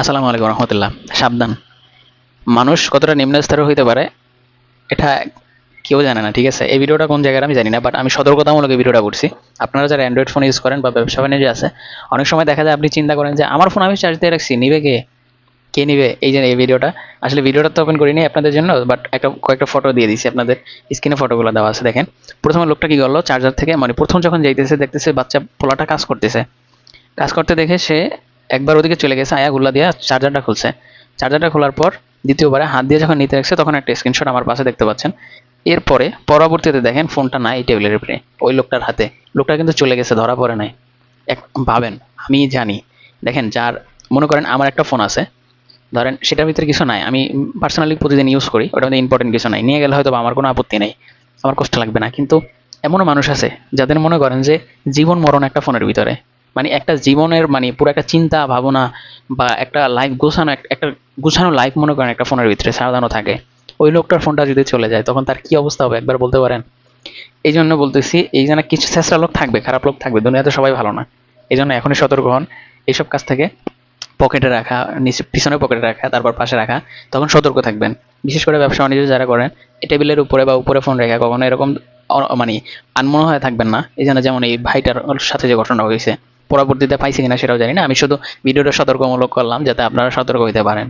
আসসালামু আলাইকুম রহমতুল্লাহ। সাবধান। মানুষ কতটা নিম্ন স্তরের হইতে পারে, এটা কেউ জানে না, ঠিক আছে? এই ভিডিওটা কোন জায়গায় আমি জানি না বাট আমি সতর্কতামূলক এই ভিডিওটা করছি। আপনারা যারা অ্যান্ড্রয়েড ফোন ইউজ করেন বা ব্যবসা বাণিজ্য আছে, অনেক সময় দেখা যায় আপনি চিন্তা করেন যে, আমার ফোন আমি চার্জ দিয়ে রাখছি, নিবে কে? কে নিবে? এই যে, এই ভিডিওটা। আসলে ভিডিওটা তো ওপেন করিনি আপনাদের জন্য বাট একটা, কয়েকটা ফটো দিয়ে দিয়েছি আপনাদের। স্ক্রিনে ফটোগুলো দেওয়া আছে, দেখেন। প্রথমে লোকটা কি করল চার্জার থেকে মানে প্রথম যখন যাইতেছে, দেখতেছে বাচ্চা পোলাটা কাজ করতেছে। কাজ করতে দেখে সে একবার ওদিকে চলে গেছে আয়া গুল্লা দিয়ে চার্জারটা খুলছে। চার্জারটা খোলার পর দ্বিতীয়বারে হাত দিয়ে যখন নিতে রাখছে তখন একটা স্ক্রিনশট আমার পাশে দেখতে পাচ্ছেন। এরপরে পরবর্তীতে দেখেন ফোনটা নাই টেবিলের উপরে, ওই লোকটার হাতে। লোকটা কিন্তু চলে গেছে, ধরা পড়ে নাই। এক, ভাবেন, আমি জানি। দেখেন যার, মনে করেন আমার একটা ফোন আছে। ধরেন সেটার ভিতরে কিছু নাই, আমি পার্সোনালি প্রতিদিন ইউজ করি ওটার মধ্যে ইম্পর্টেন্ট কিছু নাই। নিয়ে গেলে হয়তো আমার কোনো আপত্তি নেই, আমার কষ্ট লাগবে না। কিন্তু এমনও মানুষ আছে, যাদের মনে করেন যে জীবন মরণ একটা ফোনের ভিতরে। মানে একটা জীবনের মানে পুরো একটা চিন্তা, ভাবনা বা একটা লাইফ গোছানো একটা গোছানো লাইফ মনে করেন একটা ফোনের ভিতরে সাজানো থাকে। ওই লোকটার ফোনটা যদি চলে যায়, তখন তার কি অবস্থা হবে? একবার বলতে পারেন? এই জন্য বলতেছি, এই জন্য কিছু চেষ্টা লোক থাকবে, খারাপ লোক থাকবে, দুনিয়াতে সবাই ভালো না। এই জন্য এখনই সতর্ক হন, এইসব কাজ থেকে পকেটে রাখা, নিচে, পিছনে পকেটে রাখা, তারপর পাশে রাখা, তখন সতর্ক থাকবেন। বিশেষ করে ব্যবসা বাণিজ্য যারা করেন টেবিলের উপরে বা উপরে ফোন রেখা কখনো এরকম মানে আনমনে হয়ে থাকবেন না। এই জন্য যেমন এই ভাইটার সাথে যে ঘটনা হয়েছে পরবর্তীতে পাইছে কিনা সেটাও জানি না। আমি শুধু ভিডিওটা সতর্কমূলক করলাম যাতে আপনারা সতর্ক হইতে পারেন।